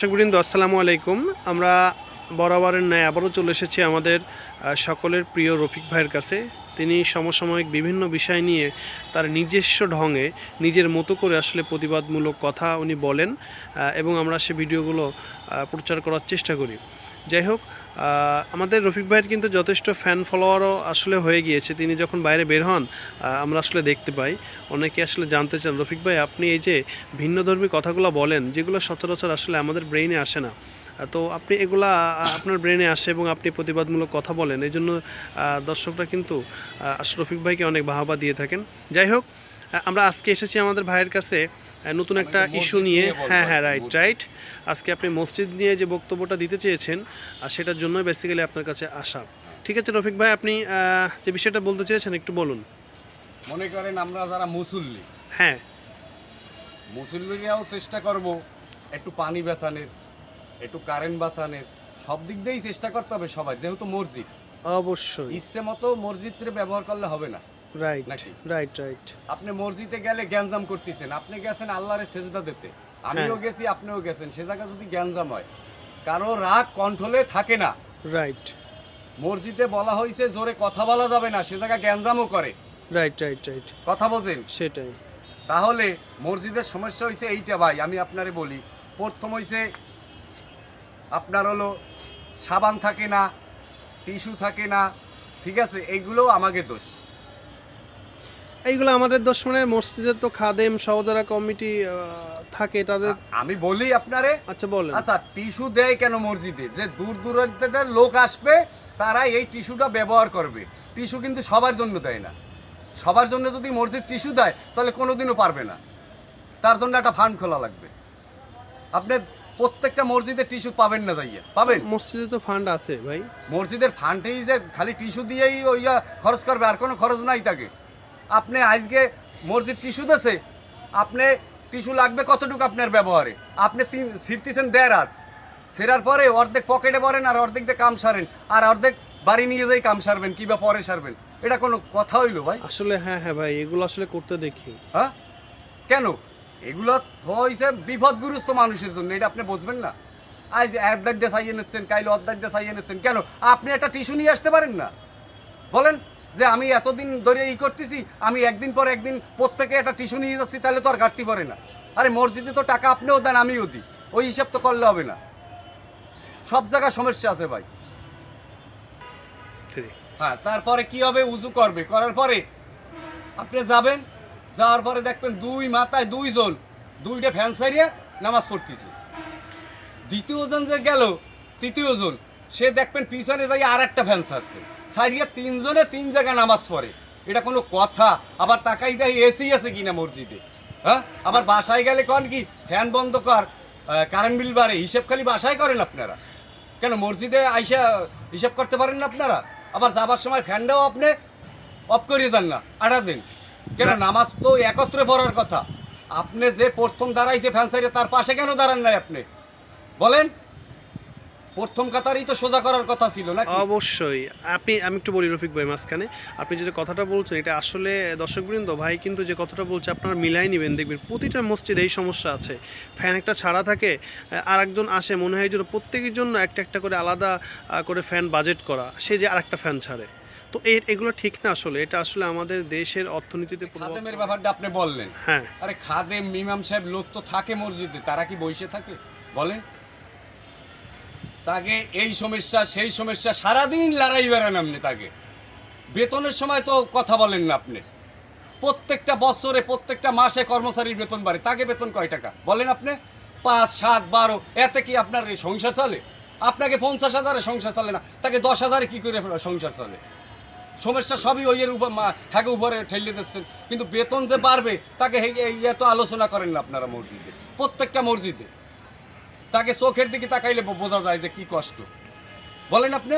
দর্শকবৃন্দ আসসালামু আলাইকুম। আমরা বরাবরের ন্যায় আবারও চলে এসেছি আমাদের সকলের প্রিয় রফিক ভাইয়ের কাছে। তিনি সমসাময়িক বিভিন্ন বিষয় নিয়ে তার নিজস্ব ঢঙে নিজের মতো করে আসলে প্রতিবাদমূলক কথা উনি বলেন এবং আমরা সে ভিডিওগুলো প্রচার করার চেষ্টা করি। যাই হোক আমাদের রফিক ভাইয়ের কিন্তু যথেষ্ট ফ্যান ফলোয়ারও আসলে হয়ে গিয়েছে। তিনি যখন বাইরে বের হন আমরা আসলে দেখতে পাই। অনেকে আসলে জানতে চান রফিক ভাই আপনি এই যে ভিন্নধর্মী কথাগুলো বলেন যেগুলো সচরাচর আসলে আমাদের ব্রেইনে আসে না। তো আপনি এগুলা আপনার ব্রেনে আসে এবং আপনি প্রতিবাদমূলক কথা বলেন। এই জন্য দর্শকরা কিন্তু আহ, আসলে রফিক ভাইকে অনেক বাহাবা দিয়ে থাকেন। যাই হোক আমরা আজকে এসেছি আমাদের ভাইয়ের কাছে নতুন একটা ইস্যু নিয়ে নিয়ে। হ্যাঁ হ্যাঁ রাইট রাইট আজকে আপনি মসজিদ নিয়ে যে বক্তব্যটা দিতে চেয়েছেন আর সেটার জন্যই বেসিক্যালি আপনার কাছে আসা। ঠিক আছে রফিক ভাই আপনি যে বিষয়টা বলতে চেয়েছেন একটু বলুন। মনে করেন আমরা যারা মুসল্লি হ্যাঁ। মুসল্লিরাও চেষ্টা করব একটু পানি বাঁচানোর একটু কারেন্ট বাঁচানোর সব দিক দিয়েই চেষ্টা করতে হবে সবাই যেহেতু মসজিদ। অবশ্যই। ইচ্ছে মতো মসজিদে ব্যবহার করলে হবে না। রাইট? রাইট রাইট আপনি মসজিদে গেলে গ্যাঞ্জাম করতেছেন। আপনি গেছেন আল্লাহরে সেজদা দিতে। আমিও হ্যাঁ। গেছি আপনিও গেছেন। সে জায়গা যদি গ্যাঞ্জাম হয় কারও রাগ কন্ট্রোলে থাকে না। রাইট মসজিদে বলা হয়েছে জোরে কথা বলা যাবে না সে জায়গা গ্যাঞ্জামও করে। রাইট রাইট রাইট কথা বোঝেন? সেটাই। তাহলে মসজিদের সমস্যা হয়েছে এইটা ভাই আমি আপনারে বলি। প্রথম হয়েছে আপনার হলো সাবান থাকে না টিস্যু থাকে না ঠিক আছে? এইগুলো আমাকে দোষ। এইগুলো আমাদের দোষ মানে মসজিদের তো খাদেম সহদরা কমিটি থাকে তাদের আমি বলি আপনারে। আচ্ছা বলেন। আচ্ছা টিস্যু দেয় কেন মসজিদে? যে দূর দূরান্তে লোক আসবে তারা এই টিস্যুটা ব্যবহার করবে। টিস্যু কিন্তু সবার জন্য দেয় না। সবার জন্য যদি মসজিদ টিস্যু দেয় তাহলে কোনোদিনও পারবে না। তার জন্য একটা ফান্ড খোলা লাগবে। আপনি প্রত্যেকটা মসজিদে টিস্যু পাবেন না যাইয়া। পাবেন? মসজিদে তো ফান্ড আছে ভাই। মসজিদের ফান্ডেই যে খালি টিস্যু দিয়েই ওইয়া খরচ করবে আর কোনো খরচ নাই তাকে। আপনি আজকে মসজিদ টিস্যু দেছে আপনি টিস্যু লাগবে কতটুকু আপনার ব্যবহারে? আপনি তিন ছিটতেছেন দেড় হাত। সেরার পরে অর্ধেক পকেটে পড়েন আর অর্ধেক দিয়ে কাম সারেন। আর অর্ধেক বাড়ি নিয়ে যাই কাম সারবেন কিংবা পরে সারবেন। এটা কোনো কথা হইল ভাই? আসলে হ্যাঁ হ্যাঁ ভাই এগুলো আসলে করতে দেখি। হ্যাঁ? কেন? এগুলো হয়েছে বিপদগ্রস্ত মানুষের জন্য এটা আপনি বুঝবেন না। আজ অর্ধেক দিয়ে সাইয়ে নিচ্ছেন কাইলে অর্ধেক দিয়ে সাইয়ে নিচ্ছেন। কেন? আপনি একটা টিস্যু নিয়ে আসতে পারেন না। বলেন। যে আমি এতদিন ধরে ই করতেছি আমি একদিন পর একদিন প্রত্যেকে একটা টিস্যু নিয়ে যাচ্ছি তাহলে তো আর ঘাটতি পড়ে না। আরে মসজিদে তো টাকা আপনিও দেন আমিও দিই। ওই হিসাব তো করলে হবে না। সব জায়গায় সমস্যা আছে ভাই। ঠিক। হ্যাঁ তারপরে কি হবে? উজু করবে। করার পরে আপনি যাবেন যাওয়ার পরে দেখবেন দুই মাথায় দুইজন দুইটা ফ্যান সারিয়ে নামাজ পড়তেছে। দ্বিতীয়জন যে গেল তৃতীয়জন সে দেখবেন পিছনে যাই আর একটা ফ্যান সারছে সারিয়ে তিনজনে তিন জায়গায় নামাজ পড়ে। এটা কোনো কথা। আবার তাকাই দেয় এসি আছে কিনা মসজিদে। হ্যাঁ? আবার বাসায় গেলে কন কি? ফ্যান বন্ধ কর কারেন্ট বিল বাড়ে। হিসেব খালি বাসায় করেন আপনারা। কেন, মসজিদে আইসা হিসাব করতে পারেন না আপনারা? আবার যাবার সময় ফ্যানটাও আপনি অফ করিয়ে দেন না আটা দিন। কেন, নামাজ তো একত্রে পড়ার কথা। আপনি যে প্রথম দাঁড়াইছে ফ্যান সাইডে তার পাশে কেন দাঁড়ান নাই আপনি? বলেন। প্রথম কাতারই তো সোজা করার কথা ছিল নাকি? অবশ্যই। আপনি আমি একটু বলি রফিক ভাই মাঝখানে। আপনি যে কথাটা বলছেন এটা আসলে দর্শকবৃন্দ ভাই কিন্তু যে কথাটা বলছে আপনারা মিলাই নেবেন। দেখবেন প্রতিটা মসজিদে এই সমস্যা আছে। ফ্যান একটা ছাড়া থাকে আর একজন আসে মনে হয় যেন প্রত্যেকের জন্য একটা একটা করে আলাদা করে ফ্যান বাজেট করা। সে যে আরেকটা ফ্যান ছাড়ে। তো এ- এগুলো ঠিক না আসলে। এটা আসলে আমাদের দেশের অর্থনীতিতে খাদেমের ব্যাপারটা আপনি বললেন। হ্যাঁ। আরে খাদেম মিমাম সাহেব লোক তো থাকে মসজিদে তারা কি বসে থাকে? বলেন। তাকে এই সমস্যা, সেই সমস্যা সারাদিন লড়াই বেড়ান আপনি তাকে। বেতনের সময় তো কথা বলেন না আপনি। প্রত্যেকটা বছরে, প্রত্যেকটা মাসে কর্মচারীর বেতন বাড়ে। তাকে বেতন কয় টাকা? বলেন আপনি। পাঁচ, সাত, বারো, এতে কি আপনার সংসার চলে? আপনাকে পঞ্চাশ হাজারে সংসার চলে না। তাকে দশ হাজারে কী করে সংসার চলে? সমস্যা সবই ওই এর উপর হ্যাগে উপরে ঠেলে দিচ্ছেন। কিন্তু বেতন যে বাড়বে, তাকে এত আলোচনা করেন না আপনারা মসজিদে। প্রত্যেকটা মসজিদে। তাকে চোখের দিকে তাকাইলে বোঝা যায় যে কি কষ্ট। বলেন আপনি?